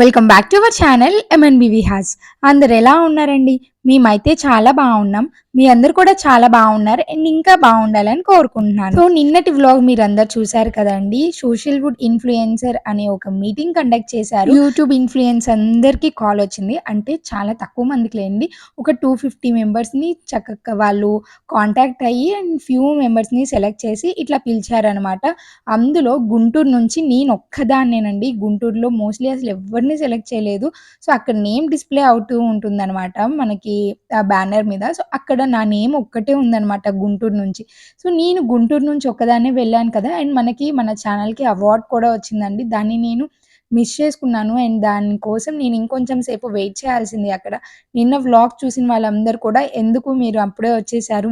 Welcome back to our channel MNB has అందరు ఎలా ఉన్నారండి? మేమైతే చాలా బాగున్నాం. మీ అందరు కూడా చాలా బాగున్నారు. అండ్ ఇంకా బాగుండాలని కోరుకుంటున్నాను. సో నిన్నటి వ్లాగ్ మీరు అందరు చూసారు కదండి? సోషల్ వుడ్ ఇన్ఫ్లుయెన్సర్ అనే ఒక మీటింగ్ కండక్ట్ చేశారు. యూట్యూబ్ ఇన్ఫ్లుయెన్స్ అందరికీ కాల్ వచ్చింది. అంటే చాలా తక్కువ మందికి లేండి. ఒక టూ ఫిఫ్టీ మెంబర్స్ని చక్కగా వాళ్ళు కాంటాక్ట్ అయ్యి అండ్ ఫ్యూ మెంబర్స్ని సెలెక్ట్ చేసి ఇట్లా పిలిచారనమాట అందులో గుంటూరు నుంచి నేను ఒక్కదాన్నేనండి. గుంటూరులో మోస్ట్లీ అసలు ఎవరిని సెలెక్ట్ చేయలేదు. సో అక్కడ నేమ్ డిస్ప్లే అవుతూ ఉంటుందన్నమాట. మనకి ఆ బ్యానర్ మీద. సో అక్కడ నా నేమ్ ఒక్కటే ఉందన్నమాట గుంటూరు నుంచి. సో నేను గుంటూరు నుంచి ఒక్కదాన్నే వెళ్ళాను కదా. అండ్ మనకి మన ఛానల్కి అవార్డ్ కూడా వచ్చిందండి. దాన్ని నేను మిస్ చేసుకున్నాను. అండ్ దానికోసం నేను ఇంకొంచెం సేపు వెయిట్ చేయాల్సింది అక్కడ. నిన్న వ్లాగ్ చూసిన వాళ్ళందరూ కూడా ఎందుకు మీరు అప్పుడే వచ్చేసారు?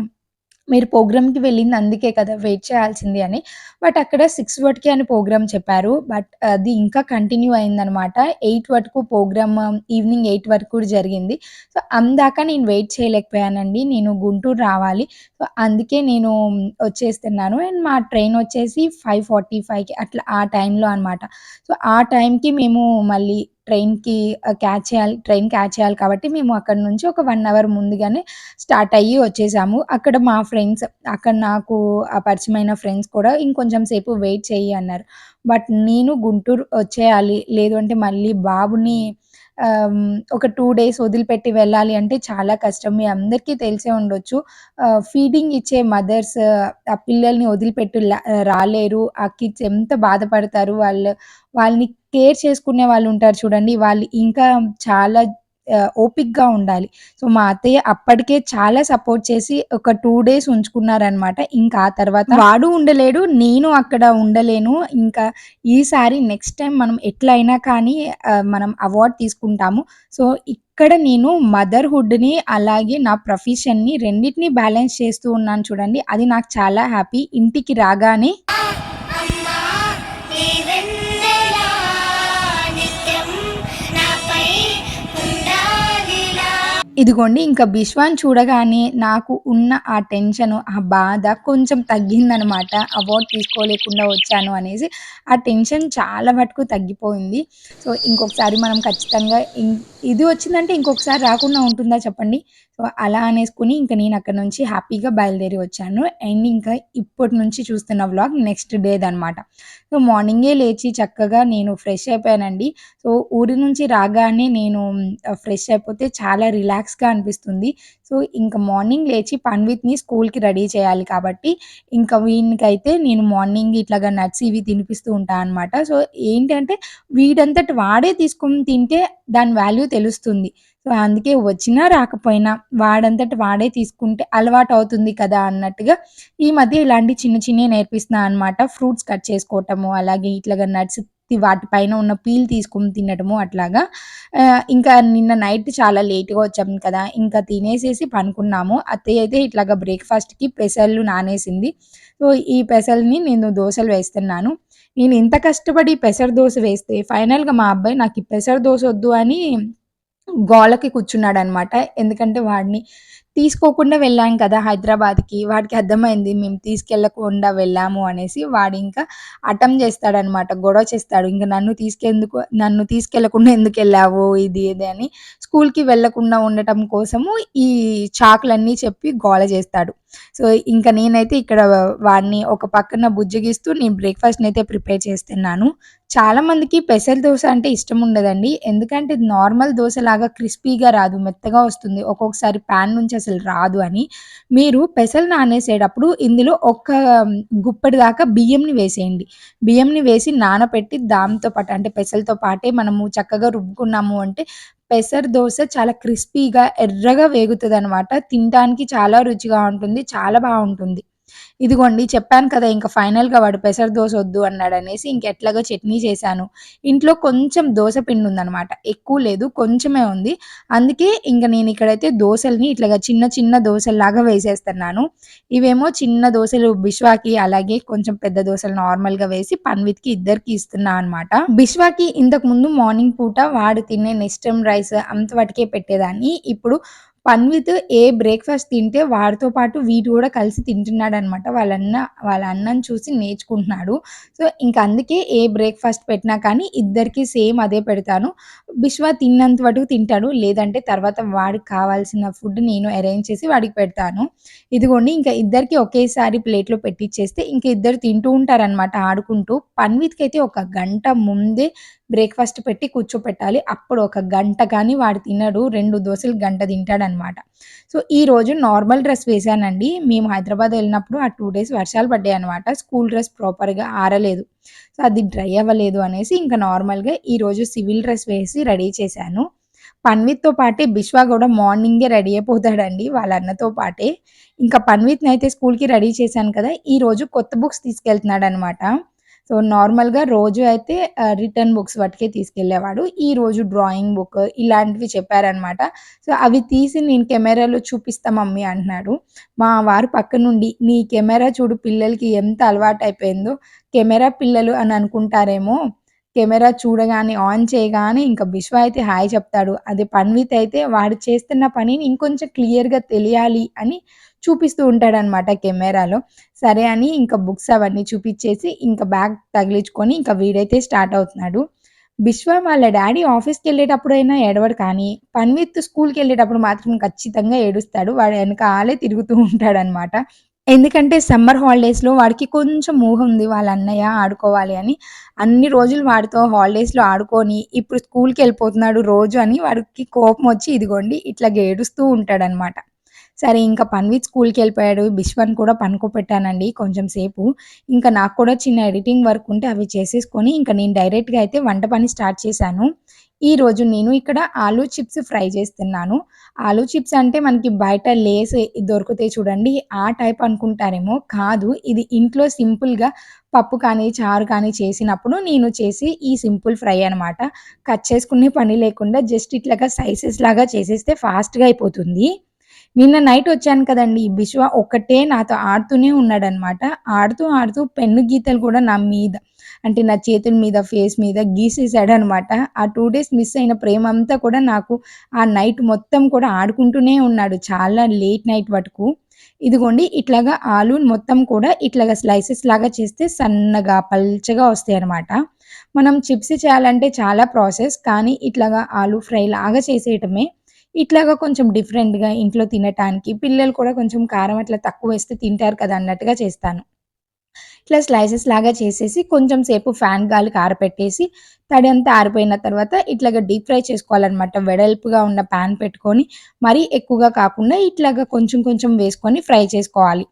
మీరు ప్రోగ్రామ్‌కి వెళ్ళింది అందుకే కదా! వెయిట్ చేయాల్సింది అని. బట్ అక్కడ సిక్స్ వరకే అని ప్రోగ్రామ్ చెప్పారు. బట్ అది ఇంకా కంటిన్యూ అయిందనమాట. ఎయిట్ వరకు ప్రోగ్రామ్ ఈవినింగ్ ఎయిట్ వరకు కూడా జరిగింది. సో, అందాక నేను వెయిట్ చేయలేకపోయానండి. నేను గుంటూరు రావాలి. సో, అందుకే నేను వచ్చేస్తున్నాను. అండ్ మా ట్రైన్ వచ్చేసి 5:45కి అట్లా ఆ టైంలో అనమాట. సో, ఆ టైంకి మేము మళ్ళీ ట్రైన్‌కి క్యాచ్ చేయాలి ట్రైన్ క్యాచ్ చేయాలి కాబట్టి మేము అక్కడి నుంచి ఒక వన్ అవర్ ముందుగానే స్టార్ట్ అయ్యి వచ్చేసాము. అక్కడ మా ఫ్రెండ్స్ అక్కడ నాకు ఆ పరిచయమైన ఫ్రెండ్స్ కూడా ఇంకొంచెం సేపు వెయిట్ చెయ్యి అన్నారు. బట్ నేను గుంటూరు వచ్చేయాలి. లేదు అంటే మళ్ళీ బాబుని ఒక టూ డేస్ వదిలిపెట్టి వెళ్ళాలి అంటే చాలా కష్టం. మీ అందరికీ తెలిసే ఉండొచ్చు. ఫీడింగ్ ఇచ్చే మదర్స్ ఆ పిల్లల్ని వదిలిపెట్టి రాలేరు. ఆ కిడ్స్ ఎంత బాధపడతారు. వాళ్ళు వాళ్ళని కేర్ చేసుకునే వాళ్ళు ఉంటారు చూడండి. వాళ్ళు ఇంకా చాలా ఓపిక్గా ఉండాలి. సో, మా అత్తయ్య అప్పటికే చాలా సపోర్ట్ చేసి ఒక టూ డేస్ ఉంచుకున్నారనమాట. ఇంకా ఆ తర్వాత వాడు ఉండలేడు. నేను అక్కడ ఉండలేను. ఇంకా ఈసారి నెక్స్ట్ టైం మనం ఎట్లైనా కానీ మనం అవార్డ్ తీసుకుంటాము. సో, ఇక్కడ నేను మదర్‌హుడ్‌ని అలాగే నా ప్రొఫెషన్‌ని రెండింటిని బ్యాలెన్స్ చేస్తూ ఉన్నాను చూడండి. అది నాకు చాలా హ్యాపీ. ఇంటికి రాగానే ఇదిగోండి ఇంకా బిశ్వాన్ చూడగానే నాకు ఉన్న ఆ టెన్షన్ ఆ బాధ కొంచెం తగ్గిందనమాట. అవార్డ్ తీసుకోలేకుండా వచ్చాను అనేసి. ఆ టెన్షన్ చాలా మటుకు తగ్గిపోయింది. సో, ఇంకొకసారి మనం ఖచ్చితంగా ఇది వచ్చిందంటే ఇంకొకసారి రాకుండా ఉంటుందా చెప్పండి? సో, అలా అనేసుకొని ఇంక నేను అక్కడి నుంచి హ్యాపీగా బయలుదేరి వచ్చాను. అండ్ ఇంకా ఇప్పటి నుంచి చూస్తున్న వ్లాగ్ నెక్స్ట్ డేది అనమాట సో, మార్నింగే లేచి చక్కగా నేను ఫ్రెష్ అయిపోయానండి. సో, ఊరి నుంచి రాగానే నేను ఫ్రెష్ అయిపోతే చాలా రిలాక్స్‌గా అనిపిస్తుంది. సో, ఇంకా మార్నింగ్ లేచి పన్విత్‌ని స్కూల్‌కి రెడీ చేయాలి కాబట్టి, ఇంకా వీనికైతే నేను మార్నింగ్ ఇట్లాగా నట్స్ ఇవి తినిపిస్తూ ఉంటాను అనమాట. సో, ఏంటంటే వీడంతటి వాడే తీసుకొని తింటే దాని వాల్యూ తెలుస్తుంది. సో, అందుకే వచ్చినా రాకపోయినా వాడంతట వాడే తీసుకుంటే అలవాటు అవుతుంది కదా! అన్నట్టుగా ఈ మధ్య ఇలాంటి చిన్న చిన్న నేర్పిస్తున్నా అనమాట. ఫ్రూట్స్ కట్ చేసుకోవటము, అలాగే ఇట్లాగా నట్స్ వాటి పైన ఉన్న పీల్ తీసుకొని తినడము అట్లాగా. ఇంకా నిన్న నైట్ చాలా లేట్‌గా వచ్చాం కదా! ఇంకా తినేసేసి పనుకున్నాము. అత్తయ్య అయితే ఇట్లాగా బ్రేక్‌ఫాస్ట్‌కి పెసలు నానేసింది. సో, ఈ పెసల్ని నేను దోశలు వేస్తున్నాను. నేను ఇంత కష్టపడి పెసర దోశ వేస్తే ఫైనల్‌గా మా అబ్బాయి నాకు ఈ పెసర దోశ వద్దు అని గోలకి కూర్చున్నాడనమాట. ఎందుకంటే వాడిని తీసుకోకుండా వెళ్ళాం కదా హైదరాబాద్‌కి. వాడికి అర్థమైంది మేము తీసుకెళ్ళకుండా వెళ్ళాము అనేసి. వాడు ఇంకా అటం చేస్తాడనమాట. గొడవ చేస్తాడు. ఇంకా నన్ను తీసుకెందుకు నన్ను తీసుకెళ్ళకుండా ఎందుకెళ్ళావు ఇది ఇది అని స్కూల్‌కి వెళ్ళకుండా ఉండటం కోసము ఈ చాకులన్నీ చెప్పి గోల చేస్తాడు. సో, ఇంకా నేనైతే ఇక్కడ వాడిని ఒక పక్కన బుజ్జగిస్తూ నేను బ్రేక్ఫాస్ట్ని అయితే ప్రిపేర్ చేస్తున్నాను. చాలా మందికి దోశ అంటే ఇష్టం ఉండదండి. ఎందుకంటే ఇది నార్మల్ దోసలాగా క్రిస్పీగా రాదు. మెత్తగా వస్తుంది. ఒక్కొక్కసారి పాన్ నుంచి అసలు రాదు అని. మీరు పెసలు నానేసేటప్పుడు ఇందులో ఒక్క గుప్పటి దాకా బియ్యంని వేసేయండి. బియ్యంని వేసి నానపెట్టి దాంతో పాటు అంటే పెసలతో పాటే మనము చక్కగా రుబ్బుకున్నాము అంటే పెసర దోశ చాలా క్రిస్పీగా, ఎర్రగా వేగుతుంది అనమాట తినడానికి చాలా రుచిగా ఉంటుంది. చాలా బాగుంటుంది ఇదిగోండి చెప్పాను కదా! ఇంకా ఫైనల్‌గా వాడు పెసర దోశ వద్దు అన్నాడు అనేసి ఇంకెట్లాగో చట్నీ చేశాను. ఇంట్లో కొంచెం దోస పిండి ఉందన్నమాట ఎక్కువ లేదు. కొంచెమే ఉంది. అందుకే ఇంక నేను ఇక్కడైతే దోసల్ని ఇట్లాగా చిన్న చిన్న దోశల్లాగా వేసేస్తున్నాను. ఇవేమో చిన్న దోసలు బిశ్వాకి అలాగే కొంచెం పెద్ద దోశలు నార్మల్‌గా వేసి పన్విత్‌కి ఇద్దరికి ఇస్తున్నా అనమాట. బిశ్వాకి ఇంతకుముందు మార్నింగ్ పూట వాడు తినే నెస్టమ్ రైస్ అంత వాటికే పెట్టేదాన్ని. ఇప్పుడు పన్విత్ ఏ బ్రేక్‌ఫాస్ట్ తింటే వాడితో పాటు వీటి కూడా కలిసి తింటున్నాడు అనమాట వాళ్ళన్న వాళ్ళ అన్నం చూసి నేర్చుకుంటున్నాడు. సో, ఇంక అందుకే ఏ బ్రేక్‌ఫాస్ట్ పెట్టినా కానీ ఇద్దరికి సేమ్ అదే పెడతాను. బిశ్వా తిన్నంత వరకు తింటాడు. లేదంటే తర్వాత వాడికి కావాల్సిన ఫుడ్ నేను అరేంజ్ చేసి వాడికి పెడతాను. ఇదిగోండి ఇంకా ఇద్దరికి ఒకేసారి ప్లేట్‌లో పెట్టిచ్చేస్తే ఇంకా ఇద్దరు తింటూ ఉంటారనమాట ఆడుకుంటూ. పన్విత్కి అయితే ఒక గంట ముందే బ్రేక్‌ఫాస్ట్ పెట్టి కూర్చోపెట్టాలి. అప్పుడు ఒక గంట కానీ వాడు తినడు. రెండు దోశలు గంట తింటాడనమాట. సో, ఈ రోజు నార్మల్ డ్రెస్ వేశానండి. మేము హైదరాబాద్ వెళ్ళినప్పుడు ఆ టూ డేస్ వర్షాలు పడ్డాయి అనమాట స్కూల్ డ్రెస్ ప్రాపర్‌గా ఆరలేదు. సో, అది డ్రై అవ్వలేదు అనేసి ఇంకా నార్మల్‌గా ఈరోజు సివిల్ డ్రెస్ వేసి రెడీ చేశాను. పన్విత్‌తో పాటే బిశ్వా కూడా మార్నింగే రెడీ అయిపోతాడండి వాళ్ళ అన్నతో పాటే. ఇంకా పన్విత్ని అయితే స్కూల్‌కి రెడీ చేశాను కదా! ఈరోజు కొత్త బుక్స్ తీసుకెళ్తున్నాడు అనమాట సో, నార్మల్‌గా రోజు అయితే రిటర్న్ బుక్స్ వటికే తీసుకెళ్ళేవాడు. ఈరోజు డ్రాయింగ్ బుక్ ఇలాంటివి చెప్పారనమాట. సో, అవి తీసి నేను కెమెరాలో చూపిస్తా మమ్మీ అంటున్నాడు. మా వారు పక్కనుండి "నీ కెమెరా చూడు పిల్లలకి ఎంత అలవాటయిపోయిందో. కెమెరా పిల్లలు అని అనుకుంటారేమో. కెమెరా చూడగానే ఆన్ చేయగానే ఇంకా విశ్వ అయితే హాయ్ చెప్తాడు. అదే పన్విత్ అయితే వాడు చేస్తున్న పనిని ఇంకొంచెం క్లియర్‌గా తెలియాలి అని చూపిస్తూ ఉంటాడనమాట కెమెరాలో. సరే అని ఇంకా బుక్స్ అవన్నీ చూపించేసి ఇంకా బ్యాగ్ తగిలించుకొని ఇంకా వీడైతే స్టార్ట్ అవుతున్నాడు. విశ్వ వాళ్ళ డాడీ ఆఫీస్కి వెళ్ళేటప్పుడు అయినా ఏడవడు కానీ, పన్విత్ స్కూల్‌కెళ్ళేటప్పుడు మాత్రం ఖచ్చితంగా ఏడుస్తాడు. వాడు ఎనకాలే తిరుగుతూ ఉంటాడనమాట. ఎందుకంటే సమ్మర్ హాలిడేస్‌లో వాడికి కొంచెం ఊహ ఉంది వాళ్ళ అన్నయ్య ఆడుకోవాలి అని. అన్ని రోజులు వాడితో హాలిడేస్‌లో ఆడుకొని ఇప్పుడు స్కూల్‌కెళ్ళిపోతున్నాడు రోజు అని వాడికి కోపం వచ్చి ఇదిగోండి ఇట్లా ఏడుస్తూ ఉంటాడనమాట. సరే ఇంకా పన్వీత్ స్కూల్కి వెళ్ళిపోయాడు బిశ్వాని కూడా పనుకోపెట్టానండి కొంచెం సేపు. ఇంకా నాకు కూడా చిన్న ఎడిటింగ్ వర్క్ ఉంటే అవి చేసేసుకొని ఇంకా నేను డైరెక్ట్‌గా అయితే వంట పని స్టార్ట్ చేశాను. ఈరోజు నేను ఇక్కడ ఆలు చిప్స్ ఫ్రై చేస్తున్నాను. ఆలు చిప్స్ అంటే మనకి బయట లేస్ దొరుకుతాయి చూడండి. ఆ టైప్ అనుకుంటారేమో కాదు. ఇది ఇంట్లో సింపుల్‌గా పప్పు కానీ, చారు కానీ చేసినప్పుడు నేను చేసి ఈ సింపుల్ ఫ్రై అనమాట. కట్ చేసుకునే పని లేకుండా జస్ట్ ఇట్లాగా సైజెస్ లాగా చేసేస్తే ఫాస్ట్‌గా అయిపోతుంది. నిన్న నైట్ వచ్చాను కదండీ! బిశ్వ ఒక్కటే నాతో ఆడుతూనే ఉన్నాడనమాట. ఆడుతూ, ఆడుతూ పెన్ను గీతలు కూడా నా మీద అంటే నా చేతుల మీద, ఫేస్ మీద గీసేసాడనమాట. ఆ టూ డేస్ మిస్ అయిన ప్రేమంతా కూడా నాకు ఆ నైట్ మొత్తం కూడా ఆడుకుంటూనే ఉన్నాడు. చాలా లేట్ నైట్ వరకు ఇదిగోండి ఇట్లాగా ఆలు మొత్తం కూడా ఇట్లాగా స్లైసెస్ లాగా చేస్తే సన్నగా, పల్చగా వస్తాయి అనమాట మనం చిప్స్ చేయాలంటే చాలా ప్రాసెస్. కానీ ఇట్లాగా ఆలు ఫ్రై లాగా చేసేయటమే. ఇట్లాగా కొంచెం డిఫరెంట్‌గా ఇంట్లో తినటానికి పిల్లలు కూడా కొంచెం కారం అట్లా తక్కువ వేస్తే తింటారు కదా! అన్నట్టుగా చేస్తాను. ఇట్లా స్లైసెస్ లాగా చేసేసి కొంచెం సేపు ఫ్యాన్ గాలికి ఆరపెట్టేసి అంతా ఆరిపోయిన తర్వాత ఇట్లాగా డీప్ ఫ్రై చేసుకోవాలన్నమాట వెడల్పుగా ఉన్న ప్యాన్ పెట్టుకొని మరీ ఎక్కువగా కాకుండా ఇట్లాగా కొంచెం కొంచెం వేసుకొని ఫ్రై చేసుకోవాలి.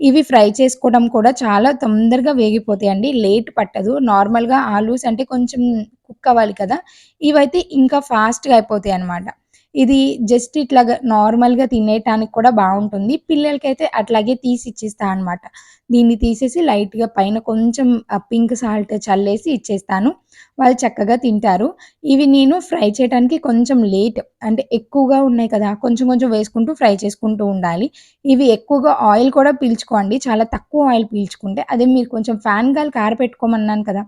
ఇవి ఫ్రై చేసుకోవడం కూడా చాలా తొందరగా వేగిపోతాయండి. లేట్ పట్టదు. నార్మల్‌గా ఆలూస్ అంటే కొంచెం కుక్ అవ్వాలి కదా! ఇవైతే ఇంకా ఫాస్ట్‌గా అన్నమాట ఇది జస్ట్ ఇట్లాగా నార్మల్‌గా తినేయటానికి కూడా బాగుంటుంది పిల్లలకైతే అట్లాగే తీసి ఇచ్చేస్తా అనమాట. దీన్ని తీసేసి లైట్‌గా పైన కొంచెం పింక్ సాల్ట్ చల్లేసి ఇచ్చేస్తాను. వాళ్ళు చక్కగా తింటారు. ఇవి నేను ఫ్రై చేయటానికి కొంచెం లేట్ అంటే ఎక్కువగా ఉన్నాయి కదా! కొంచెం కొంచెం వేసుకుంటూ ఫ్రై చేసుకుంటూ ఉండాలి. ఇవి ఎక్కువగా ఆయిల్ కూడా పీల్చుకోండి చాలా తక్కువ ఆయిల్ పీల్చుకుంటే అదే మీరు కొంచెం ఫ్యాన్ గాలి కారపెట్టుకోమన్నాను కదా!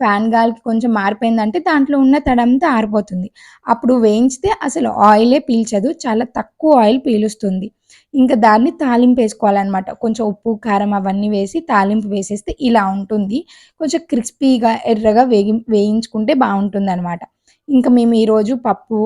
ఫ్యాన్ గాలికి కొంచెం మారిపోయిందంటే దాంట్లో ఉన్న తడంతా ఆరిపోతుంది. అప్పుడు వేయించితే అసలు ఆయిలే పీల్చదు. చాలా తక్కువ ఆయిల్ పీలుస్తుంది. ఇంకా దాన్ని తాలింపు వేసుకోవాలన్నమాట కొంచెం ఉప్పు, కారం అవన్నీ వేసి తాలింపు వేసేస్తే ఇలా ఉంటుంది. కొంచెం క్రిస్పీగా, ఎర్రగా వేగి వేయించుకుంటే బావుంటుందనమాట. ఇంకా మేము ఈరోజు పప్పు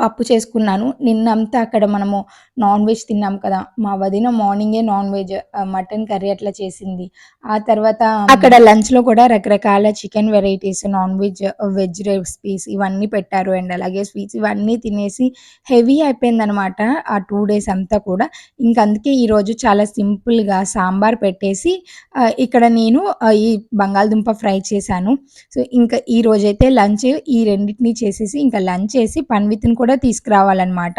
పప్పు చేసుకున్నాను. నిన్నంతా అక్కడ మనము నాన్ వెజ్ తిన్నాం కదా! మా వదిన మార్నింగే నాన్ వెజ్ మటన్ కర్రీ అట్లా చేసింది. ఆ తర్వాత అక్కడ లంచ్‌లో కూడా రకరకాల chicken varieties, non veg, veg recipes ఇవన్నీ పెట్టారు. అండ్ అలాగే స్వీట్స్ ఇవన్నీ తినేసి హెవీ అయిపోయిందనమాట. ఆ టూ డేస్ అంతా కూడా. ఇంకందుకే ఈరోజు చాలా సింపుల్‌గా సాంబార్ పెట్టేసి ఇక్కడ నేను ఈ బంగాళదుంప ఫ్రై చేశాను. సో, ఇంక ఈరోజైతే లంచ్ ఈ రెండిటిని చేసేసి ఇంకా లంచ్ చేసి పన్విత్‌ని కూడా తీసుకురావాలనమాట.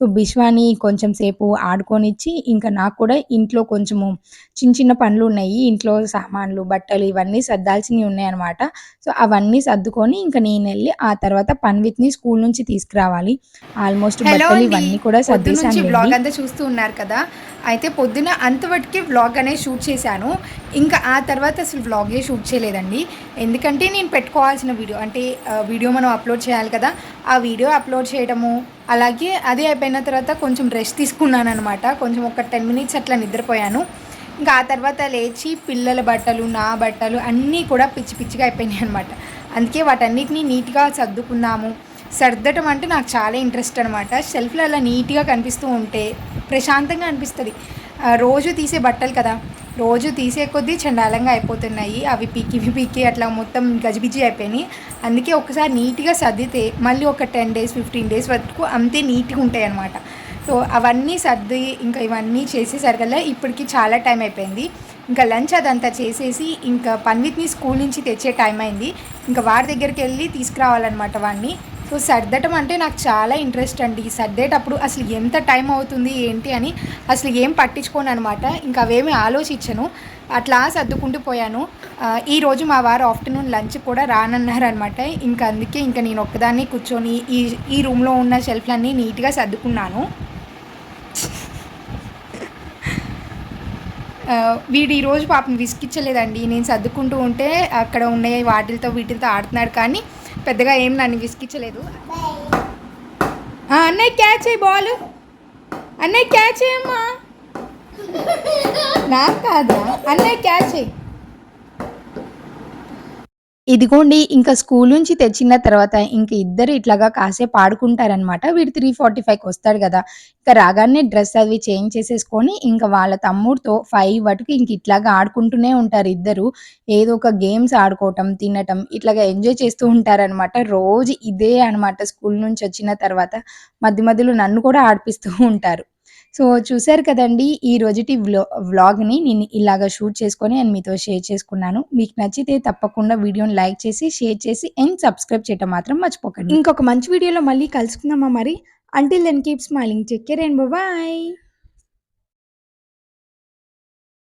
సో, బిశ్వాని కొంచెం సేపు ఆడుకోనిచ్చి ఇంక నాకు కూడా ఇంట్లో కొంచెము చిన్న చిన్న పనులున్నాయి. ఇంట్లో సామాన్లు, బట్టలు ఇవన్నీ సర్దాల్సినవి ఉన్నాయనమాట. సో, అవన్నీ సర్దుకొని ఇంక నేనెళ్ళి ఆ తర్వాత పన్విత్‌ని స్కూల్ నుంచి తీసుకురావాలి. ఆల్మోస్ట్ బట్టలు. ఇవన్నీ కూడా అంతా చూస్తూ ఉన్నారు కదా! అయితే పొద్దున అంతవరకే వ్లాగ్ అనేది షూట్ చేశాను. ఇంకా ఆ తర్వాత అసలు వ్లాగే షూట్ చేయలేదండి. ఎందుకంటే నేను పెట్టుకోవాల్సిన వీడియో అంటే వీడియో మనం అప్లోడ్ చేయాలి కదా! ఆ వీడియో అప్లోడ్ చేయడము, అలాగే అది అయిపోయిన తర్వాత కొంచెం రెస్ట్ తీసుకున్నాను అనమాట కొంచెం ఒక టెన్ మినిట్స్ అట్లా నిద్రపోయాను ఇంకా ఆ తర్వాత లేచి పిల్లల బట్టలు నా బట్టలు అన్నీ కూడా పిచ్చి పిచ్చిగా అయిపోయినాయి అనమాట అందుకే వాటన్నిటిని నీట్గా సర్దుకున్నాము సర్దటం అంటే నాకు చాలా ఇంట్రెస్ట్ అనమాట షెల్ఫ్లో అలా నీట్గా కనిపిస్తూ ఉంటే ప్రశాంతంగా అనిపిస్తుంది. రోజు తీసే బట్టలు కదా రోజు తీసే కొద్దీ చండాలంగా అయిపోతున్నాయి. అవి పీకి ఇవి పీకి అట్లా మొత్తం గజిబిజి అయిపోయినాయి. అందుకే ఒకసారి నీట్గా సర్దితే మళ్ళీ ఒక టెన్ డేస్ ఫిఫ్టీన్ డేస్ వరకు అంతే నీట్గా ఉంటాయి అనమాట సో అవన్నీ సర్ది ఇంకా ఇవన్నీ చేసేసరికల్లా ఇప్పటికి చాలా టైం అయిపోయింది. ఇంకా లంచ్ అదంతా చేసేసి ఇంకా పన్విత్ని స్కూల్ నుంచి తెచ్చే టైం అయింది. ఇంకా వాడి దగ్గరికి వెళ్ళి తీసుకురావాలన్నమాట వాడిని సో సర్దటం అంటే నాకు చాలా ఇంట్రెస్ట్ అండి. సర్దేటప్పుడు అసలు ఎంత టైం అవుతుంది ఏంటి అని అసలు ఏం పట్టించుకోను అనమాట ఇంకా అవేమీ ఆలోచించను. అట్లా సర్దుకుంటూ పోయాను. ఈరోజు మా వారు ఆఫ్టర్నూన్ లంచ్ కూడా రానన్నారు అనమాట ఇంకా అందుకే ఇంకా నేను ఒక్కదాన్ని కూర్చొని ఈ ఈ రూమ్లో ఉన్న షెల్ఫ్లన్నీ నీట్గా సర్దుకున్నాను. వీడు ఈరోజు పాపం విసికిచ్చలేదండి. నేను సర్దుకుంటూ ఉంటే అక్కడ ఉన్న వాటిలతో వీటితో ఆడుతున్నాడు కానీ పెద్దగా ఏం నన్ను విసిగించలేదు. అన్నయ్య క్యాచ్ అయ్యి బాల్. అన్నయ్య క్యాచ్ అయ్యమ్మా నాకు కాదా అన్నయ్య క్యాచ్ అయ్యి ఇదిగోండి ఇంకా స్కూల్ నుంచి తెచ్చిన తర్వాత ఇంక ఇద్దరు ఇట్లాగా కాసేపు ఆడుకుంటారనమాట వీడు త్రీ ఫార్టీ ఫైవ్కి వస్తాడు కదా. ఇంకా రాగానే డ్రెస్ అవి చేంజ్ చేసేసుకొని ఇంకా వాళ్ళ తమ్ముడితో ఫైవ్ వరకు ఇంక ఇట్లాగా ఆడుకుంటూనే ఉంటారు ఇద్దరు. ఏదో ఒక గేమ్స్ ఆడుకోవటం తినటం ఇట్లాగా ఎంజాయ్ చేస్తూ ఉంటారనమాట రోజు ఇదే అనమాట స్కూల్ నుంచి వచ్చిన తర్వాత. మధ్య మధ్యలో నన్ను కూడా ఆడిపిస్తూ ఉంటారు. సో చూశారు కదండి ఈ రోజుటి వ్లో వ్లాగ్ని నేను ఇలాగ షూట్ చేసుకొని నేను మీతో షేర్ చేసుకున్నాను. మీకు నచ్చితే తప్పకుండా వీడియోని లైక్ చేసి షేర్ చేసి అండ్ సబ్స్క్రైబ్ చేయటం మాత్రం మర్చిపోకండి. ఇంకొక మంచి వీడియోలో మళ్ళీ కలుసుకుందామా మరి? Until then keep smiling take care and bye